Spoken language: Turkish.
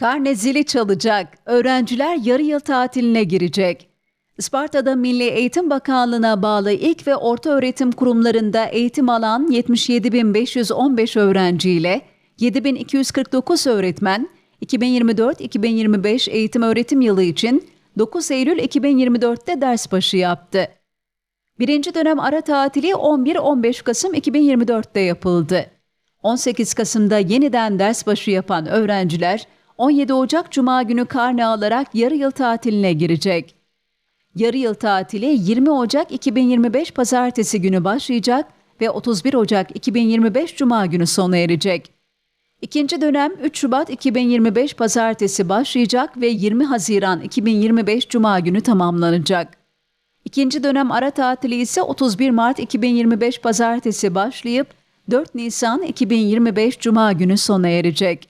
Karne zili çalacak. Öğrenciler yarı yıl tatiline girecek. Isparta'da Milli Eğitim Bakanlığı'na bağlı ilk ve orta öğretim kurumlarında eğitim alan 77.515 öğrenci ile 7.249 öğretmen 2024-2025 eğitim öğretim yılı için 9 Eylül 2024'te ders başı yaptı. Birinci dönem ara tatili 11-15 Kasım 2024'te yapıldı. 18 Kasım'da yeniden ders başı yapan öğrenciler 17 Ocak Cuma günü karne alarak yarı yıl tatiline girecek. Yarı yıl tatili 20 Ocak 2025 Pazartesi günü başlayacak ve 31 Ocak 2025 Cuma günü sona erecek. İkinci dönem 3 Şubat 2025 Pazartesi başlayacak ve 20 Haziran 2025 Cuma günü tamamlanacak. İkinci dönem ara tatili ise 31 Mart 2025 Pazartesi başlayıp 4 Nisan 2025 Cuma günü sona erecek.